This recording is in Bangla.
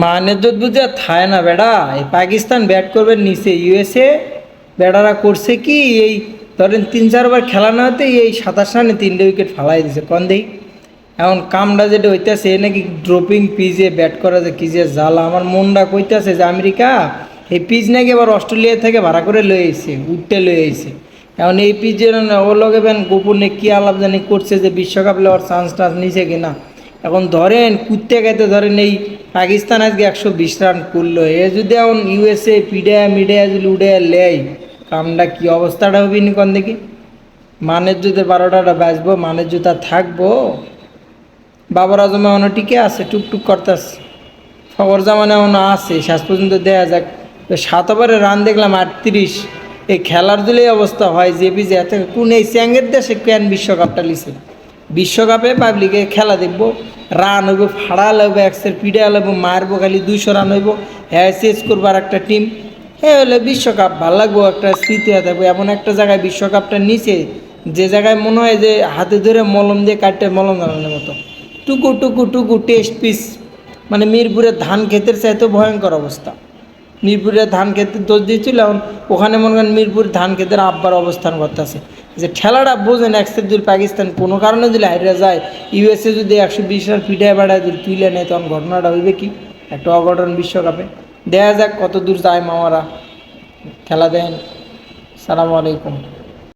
মানে যদি বুঝে থায় না বেড়া। এই পাকিস্তান ব্যাট করবে নিচে ইউএসএ বেড়ারা করছে কি, এই ধরেন তিন চারবার খেলা না হতে এই সাতাশ রানে তিনটে উইকেট ফালাই দিছে, কন দেই? এখন কামটা যেটা হইতেছে, এ নাকি ড্রপিং পিজে ব্যাট করা যে কি যে জ্বালা। আমার মনটা কইতাছে যে আমেরিকা, এই পিচ নাকি এবার অস্ট্রেলিয়া থেকে ভাড়া করে লয়ে আইছে, উঠতে লয়ে আইছে। এখন এই পিচের ও লগে বেন গোপনে কী আলাপ জানি করছে যে বিশ্বকাপ লেওয়ার চান্স টান্স নিছে কিনা। এখন ধরেন কুত্তে গাইতে ধরেন এই পাকিস্তান আজকে একশো বিশ রান করল। এ যদি এখন ইউএসএ পিডিয়া, মিডিয়া যদি উড়ে লেয় কামটা কি অবস্থাটা হবে নি কোন দেখি? মানের জুতে বারোটাটা বাজবো, মানের জুতা থাকব। বাবার আজমে এখনও টিকে আছে, টুকটুক করতেছে। খবর জামানে এখনও আছে, শেষ পর্যন্ত দেয়া যাক। সাত ওভারে রান দেখলাম আটত্রিশ। এই খেলার দিলেই অবস্থা হয় যে বিজে এত কোন এই চ্যাঙ্গের দেশে কেন বিশ্বকাপটা লিছে? বিশ্বকাপে পাবলিকে খেলা দেখব। রান হইব, ফাড়া লাগবে, একসের পিড়া লাগবো, মারবো খালি দুইশো রান হইব। হ্যাঁ শেষ করবার একটা টিম হ্যাঁ হলে বিশ্বকাপ ভালো লাগবো, একটা স্মৃতি থাকব। এমন একটা জায়গায় বিশ্বকাপটা নিচে, যে জায়গায় মনে হয় যে হাতে ধরে মলম দিয়ে কাটতে মলম দাঁড়ানোর মতো। টুকু টুকু টুকু টেস্ট পিস মানে মিরপুরের ধান ক্ষেতের চাইতে ভয়ঙ্কর অবস্থা। মিরপুরের ধান ক্ষেতের দোষ দিয়েছিল, এখন ওখানে মনে করেন মিরপুর ধান ক্ষেতের আব্বার অবস্থান করতেছে। যে ঠেলাটা বোঝেন একশো যদি পাকিস্তান কোনো কারণে যদি হাইরা যায়, ইউএসএ যদি একশো বিশ রান পিঠায় বেড়ায় যদি তুলে নেয়, তখন ঘটনাটা হইবে কি? একটা অঘটন বিশ্বকাপে। দেখা যাক কত দূর যায় মামারা। খেলা দেন সালামু আলাইকুম।